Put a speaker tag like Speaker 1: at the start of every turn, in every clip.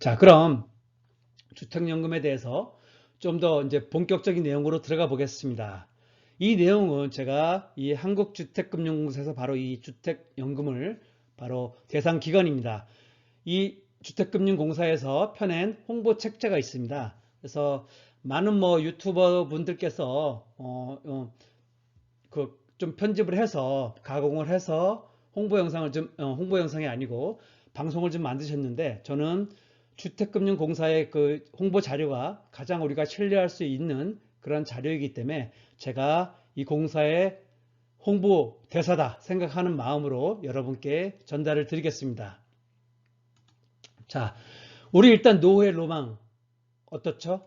Speaker 1: 자, 그럼 주택연금에 대해서 좀 더 이제 본격적인 내용으로 들어가 보겠습니다. 이 내용은 제가 이 한국주택금융공사에서 바로 이 주택연금을 바로 대상 기관입니다. 이 주택금융공사에서 펴낸 홍보 책자가 있습니다. 그래서 많은 뭐 유튜버 분들께서 어, 어, 그 좀 편집을 해서 가공을 해서 홍보 영상을 좀 어, 홍보 영상이 아니고 방송을 좀 만드셨는데 저는 주택금융공사의 그 홍보 자료가 가장 우리가 신뢰할 수 있는 그런 자료이기 때문에 제가 이 공사의 홍보 대사다 생각하는 마음으로 여러분께 전달을 드리겠습니다. 자, 우리 일단 노후의 로망 어떻죠?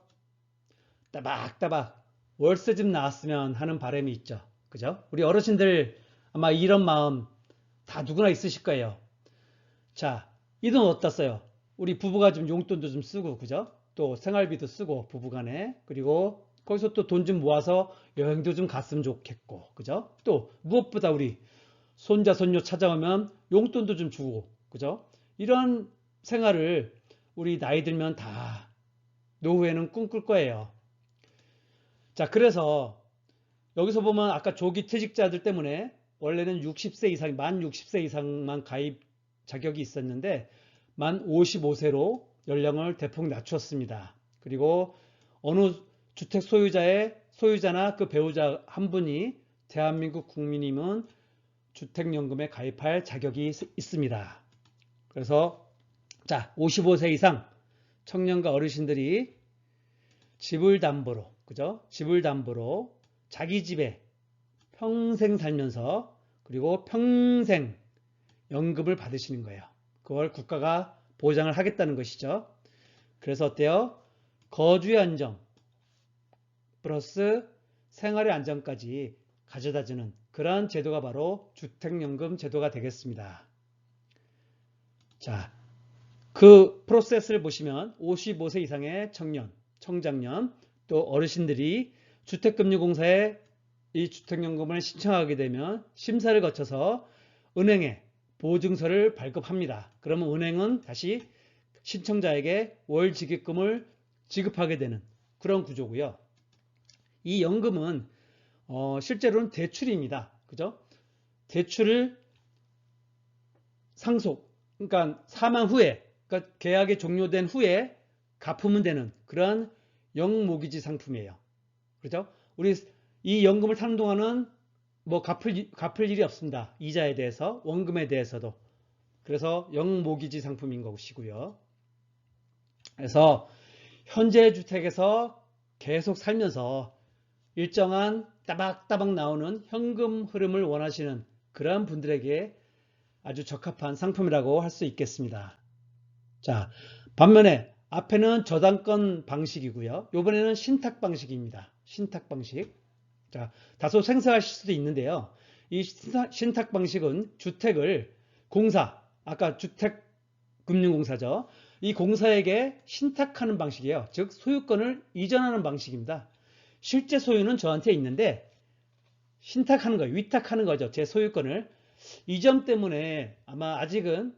Speaker 1: 따박따박 월세집 나왔으면 하는 바람이 있죠. 그죠? 우리 어르신들 아마 이런 마음 다 누구나 있으실 거예요. 자, 이 돈 어떻어요? 우리 부부가 좀 용돈도 좀 쓰고, 그죠? 또 생활비도 쓰고, 부부간에. 그리고 거기서 또 돈 좀 모아서 여행도 좀 갔으면 좋겠고, 그죠? 또 무엇보다 우리 손자, 손녀 찾아오면 용돈도 좀 주고, 그죠? 이런 생활을 우리 나이 들면 다 노후에는 꿈꿀 거예요. 자, 그래서 여기서 보면 아까 조기 퇴직자들 때문에 원래는 60세 이상, 만 60세 이상만 가입 자격이 있었는데 만 55세로 연령을 대폭 낮췄습니다. 그리고 어느 주택 소유자의 소유자나 그 배우자 한 분이 대한민국 국민이면 주택연금에 가입할 자격이 있- 있습니다. 그래서 자 55세 이상 청년과 어르신들이 집을 담보로 그죠? 집을 담보로 자기 집에 평생 살면서 그리고 평생 연금을 받으시는 거예요. 그걸 국가가 보장을 하겠다는 것이죠. 그래서 어때요? 거주의 안정 플러스 생활의 안정까지 가져다주는 그러한 제도가 바로 주택연금 제도가 되겠습니다. 자, 그 프로세스를 보시면 55세 이상의 청년, 청장년, 또 어르신들이 주택금융공사에 이 주택연금을 신청하게 되면 심사를 거쳐서 은행에 보증서를 발급합니다. 그러면 은행은 다시 신청자에게 월 지급금을 지급하게 되는 그런 구조고요. 이 연금은 어, 실제로는 대출입니다. 그죠? 대출을 상속, 그러니까 사망 후에, 그러니까 계약이 종료된 후에 갚으면 되는 그러한 영모기지 상품이에요. 그죠? 우리 이 연금을 타는 동안은 뭐 갚을, 일- 갚을 일이 없습니다. 이자에 대해서, 원금에 대해서도. 그래서 영모기지 상품인 것이고요. 그래서 현재 주택에서 계속 살면서 일정한 따박따박 나오는 현금 흐름을 원하시는 그러한 분들에게 아주 적합한 상품이라고 할 수 있겠습니다. 자, 반면에 앞에는 저당권 방식이고요. 이번에는 신탁 방식입니다. 신탁 방식. 자, 다소 생소하실 수도 있는데요. 이 신탁, 방식은 주택을 공사, 아까 주택금융공사죠. 이 공사에게 신탁하는 방식이에요. 즉, 소유권을 이전하는 방식입니다. 실제 소유는 저한테 있는데, 신탁하는 거예요. 위탁하는 거죠. 제 소유권을. 이 점 때문에 아마 아직은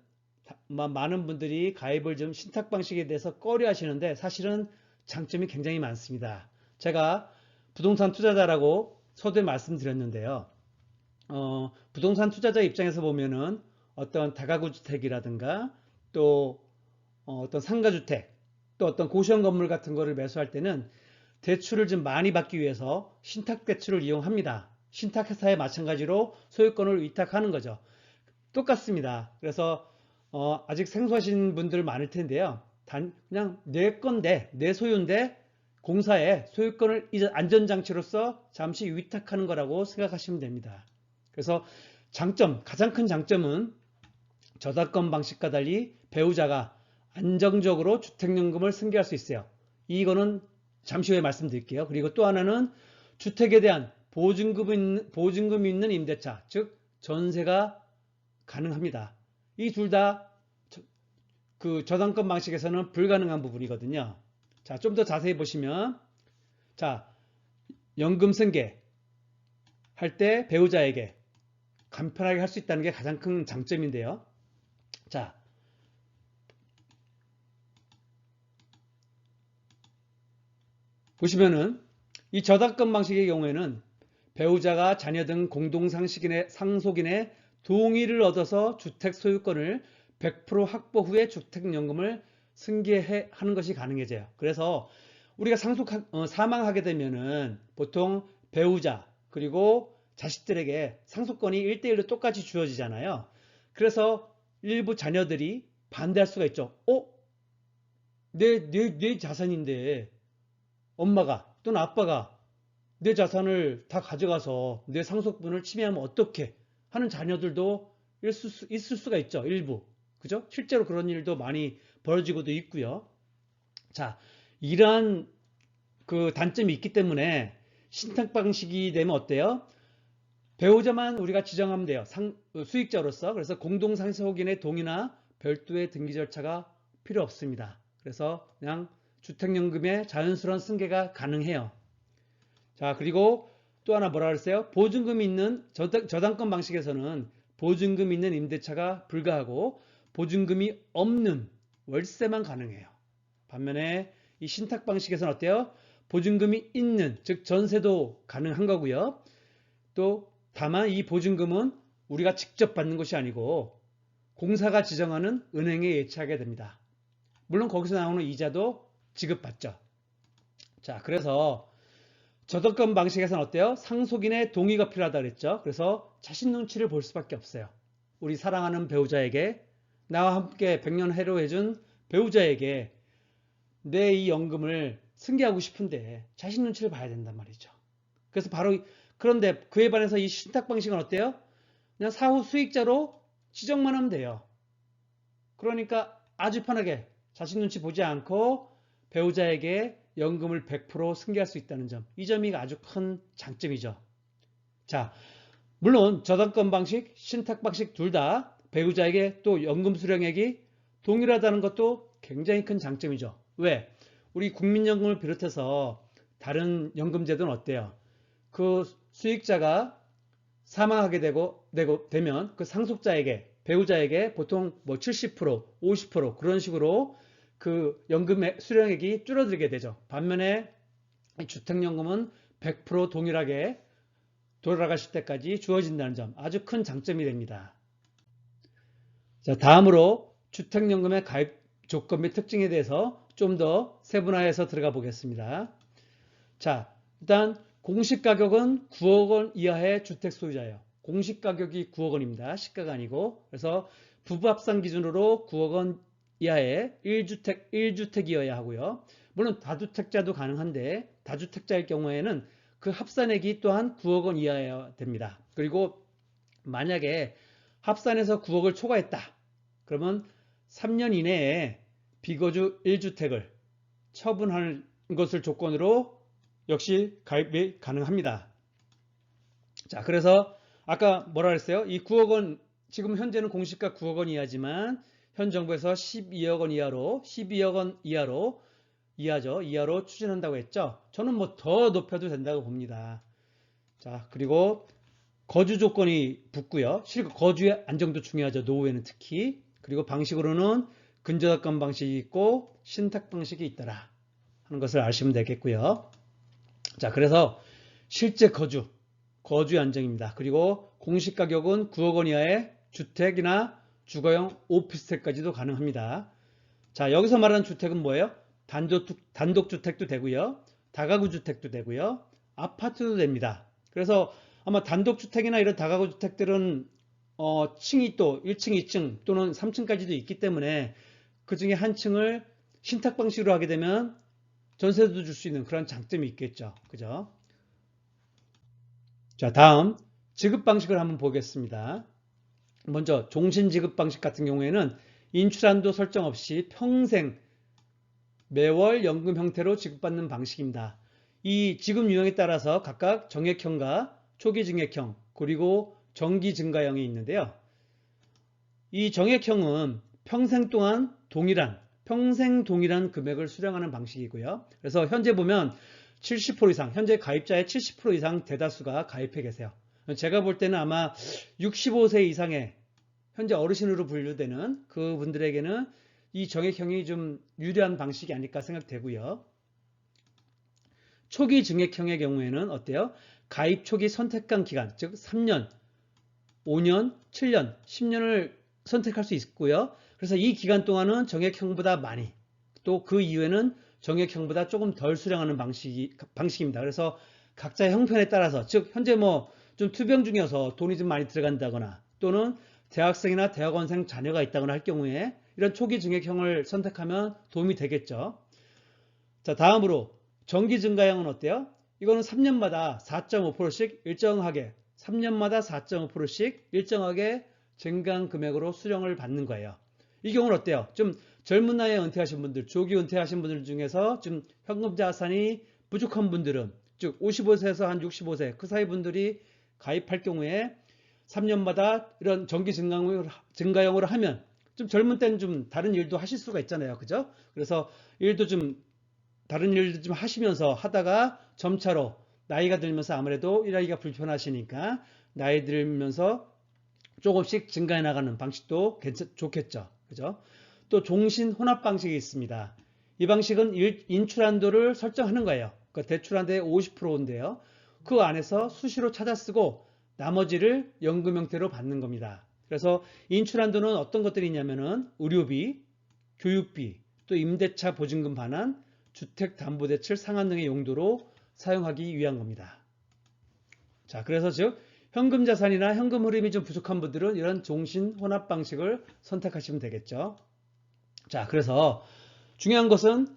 Speaker 1: 많은 분들이 가입을 좀 신탁 방식에 대해서 꺼려 하시는데 사실은 장점이 굉장히 많습니다. 제가 부동산 투자자라고 서두에 말씀드렸는데요. 어, 부동산 투자자 입장에서 보면은 어떤 다가구 주택이라든가 또 어, 떤 상가 주택 또 어떤 고시원 건물 같은 거를 매수할 때는 대출을 좀 많이 받기 위해서 신탁 대출을 이용합니다. 신탁회사에 마찬가지로 소유권을 위탁하는 거죠. 똑같습니다. 그래서 어, 아직 생소하신 분들 많을 텐데요. 단 그냥 내 건데 내 소유인데 공사에 소유권을 이제 안전장치로서 잠시 위탁하는 거라고 생각하시면 됩니다. 그래서 장점, 가장 큰 장점은 저당권 방식과 달리 배우자가 안정적으로 주택연금을 승계할 수 있어요. 이거는 잠시 후에 말씀드릴게요. 그리고 또 하나는 주택에 대한 보증금 있는, 보증금이 있는 임대차, 즉 전세가 가능합니다. 이 둘 다 그 저당권 방식에서는 불가능한 부분이거든요. 자, 좀 더 자세히 보시면 자, 연금 승계 할 때 배우자에게 간편하게 할 수 있다는 게 가장 큰 장점인데요. 자, 보시면은 이 저당권 방식의 경우에는 배우자가 자녀 등 공동상식인의 상속인의 동의를 얻어서 주택 소유권을 100% 확보 후에 주택연금을 승계해 하는 것이 가능해져요. 그래서 우리가 상속 어, 사망하게 되면은 보통 배우자 그리고 자식들에게 상속권이 1대1로 똑같이 주어지잖아요. 그래서 일부 자녀들이 반대할 수가 있죠. 어? 내, 내, 내 자산인데 엄마가 또는 아빠가 내 자산을 다 가져가서 내 상속분을 침해하면 어떻게 하는 자녀들도 있을, 수, 있을 수가 있죠. 일부. 그죠? 실제로 그런 일도 많이 벌어지고도 있고요. 자, 이러한 그 단점이 있기 때문에 신탁 방식이 되면 어때요? 배우자만 우리가 지정하면 돼요. 상, 수익자로서. 그래서 공동상속인의 동의나 별도의 등기 절차가 필요 없습니다. 그래서 그냥 주택연금의 자연스러운 승계가 가능해요. 자, 그리고 또 하나 뭐라 그랬어요? 보증금이 있는 저당, 저당권 방식에서는 보증금 있는 임대차가 불가하고 보증금이 없는 월세만 가능해요. 반면에 이 신탁 방식에서는 어때요? 보증금이 있는, 즉 전세도 가능한 거고요. 또 다만 이 보증금은 우리가 직접 받는 것이 아니고 공사가 지정하는 은행에 예치하게 됩니다. 물론 거기서 나오는 이자도 지급받죠. 자, 그래서 저당권 방식에서는 어때요? 상속인의 동의가 필요하다 그랬죠. 그래서 자신 눈치를 볼 수밖에 없어요. 우리 사랑하는 배우자에게 나와 함께 100년 해로해준 배우자에게 내 이 연금을 승계하고 싶은데 자신 눈치를 봐야 된단 말이죠. 그래서 바로 그런데 그에 반해서 이 신탁 방식은 어때요? 그냥 사후 수익자로 지정만 하면 돼요. 그러니까 아주 편하게 자신 눈치 보지 않고 배우자에게 연금을 100% 승계할 수 있다는 점. 이 점이 아주 큰 장점이죠. 자, 물론 저당권 방식, 신탁 방식 둘 다 배우자에게 또 연금 수령액이 동일하다는 것도 굉장히 큰 장점이죠. 왜? 우리 국민연금을 비롯해서 다른 연금제도는 어때요? 그 수익자가 사망하게 되고, 되고 되면 그 상속자에게 배우자에게 보통 뭐 70%, 50% 그런 식으로 그 연금의 수령액이 줄어들게 되죠. 반면에 주택연금은 100% 동일하게 돌아가실 때까지 주어진다는 점 아주 큰 장점이 됩니다. 자, 다음으로 주택연금의 가입 조건 및 특징에 대해서 좀 더 세분화해서 들어가 보겠습니다. 자, 일단 공시 가격은 9억 원 이하의 주택 소유자예요. 공시 가격이 9억 원입니다. 시가가 아니고. 그래서 부부 합산 기준으로 9억 원 이하의 1주택, 1주택이어야 하고요. 물론 다주택자도 가능한데 다주택자일 경우에는 그 합산액이 또한 9억 원 이하여야 됩니다. 그리고 만약에 합산해서 9억을 초과했다. 그러면 3년 이내에 비거주 1주택을 처분하는 것을 조건으로 역시 가입이 가능합니다. 자, 그래서 아까 뭐라 그랬어요? 이 9억 원, 지금 현재는 공시가 9억 원 이하지만 현 정부에서 12억 원 이하로 12억 원 이하로 이하죠. 이하로 추진한다고 했죠. 저는 뭐 더 높여도 된다고 봅니다. 자, 그리고 거주 조건이 붙고요. 실 거주의 안정도 중요하죠. 노후에는 특히. 그리고 방식으로는 근저당권 방식이 있고 신탁 방식이 있더라 하는 것을 아시면 되겠고요. 자, 그래서 실제 거주, 거주 안정입니다. 그리고 공시 가격은 9억 원 이하의 주택이나 주거용 오피스텔까지도 가능합니다. 자, 여기서 말하는 주택은 뭐예요? 단독, 단독주택도 되고요. 다가구 주택도 되고요. 아파트도 됩니다. 그래서 아마 단독주택이나 이런 다가구 주택들은 어, 층이 또 1층, 2층 또는 3층까지도 있기 때문에 그 중에 한 층을 신탁 방식으로 하게 되면 전세도 줄 수 있는 그런 장점이 있겠죠. 그죠? 자, 다음 지급 방식을 한번 보겠습니다. 먼저 종신 지급 방식 같은 경우에는 인출한도 설정 없이 평생 매월 연금 형태로 지급받는 방식입니다. 이 지급 유형에 따라서 각각 정액형과 초기 증액형 그리고 정기 증가형이 있는데요. 이 정액형은 평생 동안 동일한 평생 동일한 금액을 수령하는 방식이고요. 그래서 현재 보면 70% 이상 현재 가입자의 70% 이상 대다수가 가입해 계세요. 제가 볼 때는 아마 65세 이상의 현재 어르신으로 분류되는 그분들에게는 이 정액형이 좀 유리한 방식이 아닐까 생각되고요. 초기 증액형의 경우에는 어때요? 가입 초기 선택한 기간, 즉 3년, 5년, 7년, 10년을 선택할 수 있고요. 그래서 이 기간 동안은 정액형보다 많이, 또 그 이후에는 정액형보다 조금 덜 수령하는 방식이, 방식입니다. 그래서 각자의 형편에 따라서, 즉 현재 뭐 좀 투병 중이어서 돈이 좀 많이 들어간다거나 또는 대학생이나 대학원생 자녀가 있다거나 할 경우에 이런 초기 증액형을 선택하면 도움이 되겠죠. 자, 다음으로 정기 증가형은 어때요? 이거는 3년마다 4.5%씩 일정하게 3년마다 4.5%씩 일정하게 증가한 금액으로 수령을 받는 거예요. 이 경우는 어때요? 좀 젊은 나이에 은퇴하신 분들, 조기 은퇴하신 분들 중에서 좀 현금 자산이 부족한 분들은 즉 55세에서 한 65세 그 사이 분들이 가입할 경우에 3년마다 이런 정기 증가형으로, 증가형으로 하면 좀 젊은 때는 좀 다른 일도 하실 수가 있잖아요. 그죠? 그래서 일도 좀 다른 일도 좀 하시면서 하다가 점차로 나이가 들면서 아무래도 일하기가 불편하시니까 나이 들면서 조금씩 증가해 나가는 방식도 괜찮, 좋겠죠. 그죠? 또 종신 혼합 방식이 있습니다. 이 방식은 일, 인출한도를 설정하는 거예요. 그 대출한도의 50%인데요. 그 안에서 수시로 찾아 쓰고 나머지를 연금 형태로 받는 겁니다. 그래서 인출한도는 어떤 것들이 있냐면은 의료비, 교육비, 또 임대차 보증금 반환, 주택담보대출 상환 등의 용도로 사용하기 위한 겁니다. 자, 그래서 즉 현금 자산이나 현금 흐름이 좀 부족한 분들은 이런 종신 혼합 방식을 선택하시면 되겠죠. 자, 그래서 중요한 것은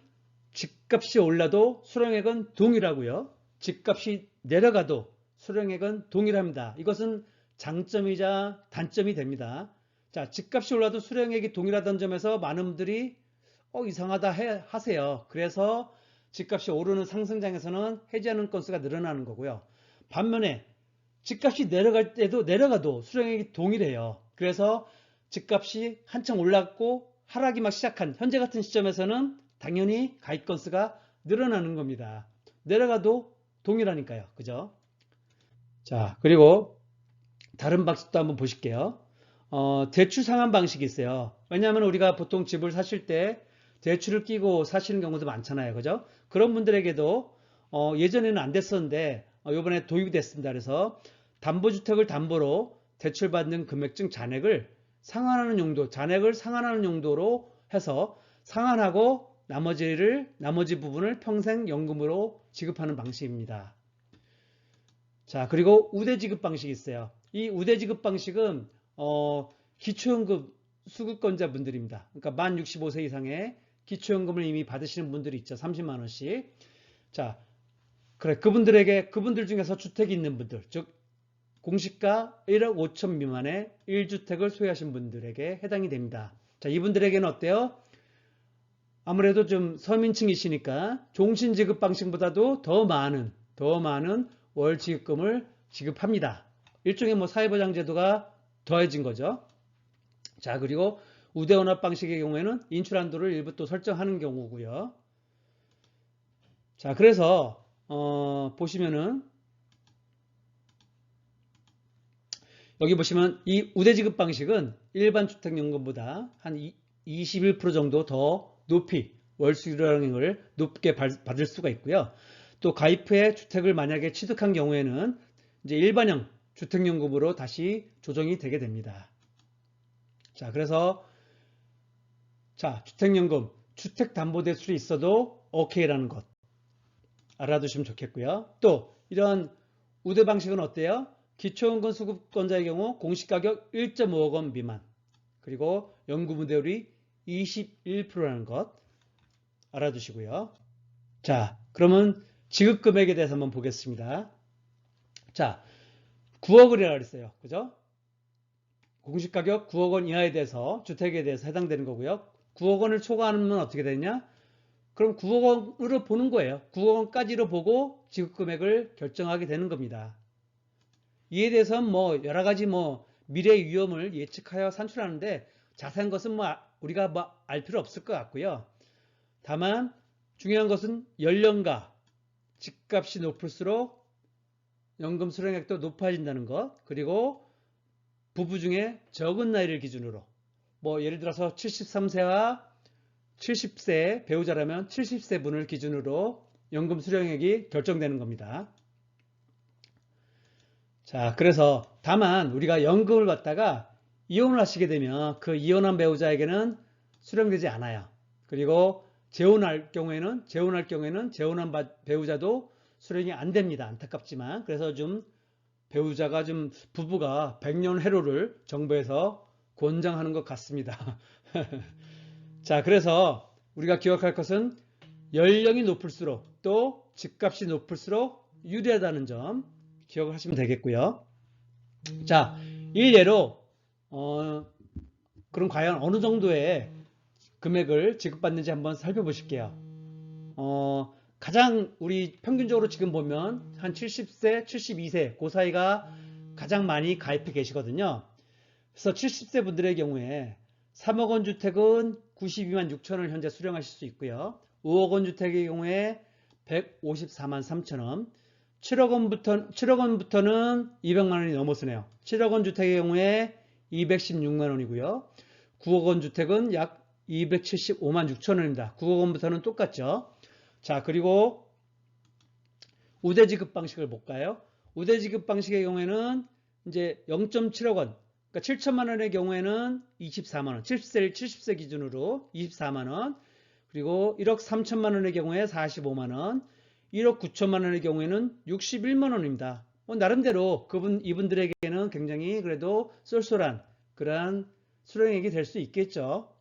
Speaker 1: 집값이 올라도 수령액은 동일하고요. 집값이 내려가도 수령액은 동일합니다. 이것은 장점이자 단점이 됩니다. 자, 집값이 올라도 수령액이 동일하다는 점에서 많은 분들이 어, 이상하다 해, 하세요. 그래서 집값이 오르는 상승장에서는 해지하는 건수가 늘어나는 거고요. 반면에 집값이 내려갈 때도 내려가도 수령액이 동일해요. 그래서 집값이 한창 올랐고 하락이 막 시작한 현재 같은 시점에서는 당연히 가입 건수가 늘어나는 겁니다. 내려가도 동일하니까요. 그죠? 자, 그리고 다른 방식도 한번 보실게요. 어, 대출 상환 방식이 있어요. 왜냐하면 우리가 보통 집을 사실 때 대출을 끼고 사시는 경우도 많잖아요. 그죠? 그런 분들에게도 어, 예전에는 안 됐었는데 어, 이번에 도입이 됐습니다. 그래서 담보주택을 담보로 대출받는 금액중 잔액을 상환하는 용도, 잔액을 상환하는 용도로 해서 상환하고 나머지를 나머지 부분을 평생 연금으로 지급하는 방식입니다. 자, 그리고 우대 지급 방식이 있어요. 이 우대 지급 방식은 어, 기초연금 수급권자 분들입니다. 그러니까 만 65세 이상의 기초연금을 이미 받으시는 분들이 있죠. 30만 원씩. 자, 그래 그분들에게 그분들 중에서 주택이 있는 분들, 즉 공시가 1억 5천 미만의 1주택을 소유하신 분들에게 해당이 됩니다. 자, 이분들에게는 어때요? 아무래도 좀 서민층이시니까 종신 지급 방식보다도 더 많은 더 많은 월 지급금을 지급합니다. 일종의 뭐 사회보장 제도가 더해진 거죠. 자, 그리고 우대원합 방식의 경우에는 인출한도를 일부 또 설정하는 경우고요. 자, 그래서 어, 보시면은 여기 보시면 이 우대지급 방식은 일반 주택연금보다 한 21% 정도 더 높이 월수령액을 높게 받을 수가 있고요. 또 가입 후에 주택을 만약에 취득한 경우에는 이제 일반형 주택연금으로 다시 조정이 되게 됩니다. 자, 그래서 자, 주택연금, 주택담보대출이 있어도 오케이라는 것 알아두시면 좋겠고요. 또 이런 우대 방식은 어때요? 기초연금 수급권자의 경우 공시가격 1.5억 원 미만 그리고 연금우대율이 21%라는 것 알아두시고요. 자, 그러면 지급 금액에 대해서 한번 보겠습니다. 자, 9억을이라고 그랬어요. 그죠? 공시가격 9억 원 이하에 대해서 주택에 대해서 해당되는 거고요. 9억 원을 초과하면 어떻게 되냐? 그럼 9억 원으로 보는 거예요. 9억 원까지로 보고 지급 금액을 결정하게 되는 겁니다. 이에 대해서는 뭐 여러 가지 뭐 미래 위험을 예측하여 산출하는데 자세한 것은 뭐 우리가 뭐 알 필요 없을 것 같고요. 다만 중요한 것은 연령과 집값이 높을수록 연금 수령액도 높아진다는 것 그리고 부부 중에 적은 나이를 기준으로 뭐 예를 들어서 73세와 70세 배우자라면 70세 분을 기준으로 연금 수령액이 결정되는 겁니다. 자, 그래서 다만 우리가 연금을 받다가 이혼을 하시게 되면 그 이혼한 배우자에게는 수령되지 않아요. 그리고 재혼할 경우에는 재혼할 경우에는 재혼한 바- 배우자도 수령이 안 됩니다. 안타깝지만 그래서 좀 배우자가 좀 부부가 백년 해로를 정부에서 권장하는 것 같습니다. 자, 그래서 우리가 기억할 것은 연령이 높을수록 또 집값이 높을수록 유리하다는 점 기억을 하시면 되겠고요. 자, 일례로 어, 그럼 과연 어느 정도의 금액을 지급받는지 한번 살펴보실게요. 어, 가장 우리 평균적으로 지금 보면 한 70세, 72세 그 사이가 가장 많이 가입해 계시거든요. 그래서 70세 분들의 경우에 3억 원 주택은 92만 6천 원 현재 수령하실 수 있고요. 5억 원 주택의 경우에 154만 3천 원, 7억 원부터 7억 원부터는 200만 원이 넘어서네요. 7억 원 주택의 경우에 216만 원이고요. 9억 원 주택은 약 275만 6천 원입니다. 9억 원부터는 똑같죠. 자, 그리고 우대 지급 방식을 볼까요? 우대 지급 방식의 경우에는 이제 0.7억 원, 그러니까 7천만 원의 경우에는 24만 원, 70세 70세 기준으로 24만 원, 그리고 1억 3천만 원의 경우에 45만 원, 1억 9천만 원의 경우에는 61만 원입니다. 뭐 나름대로 그분 이분들에게는 굉장히 그래도 쏠쏠한 그러한 수령액이 될 수 있겠죠.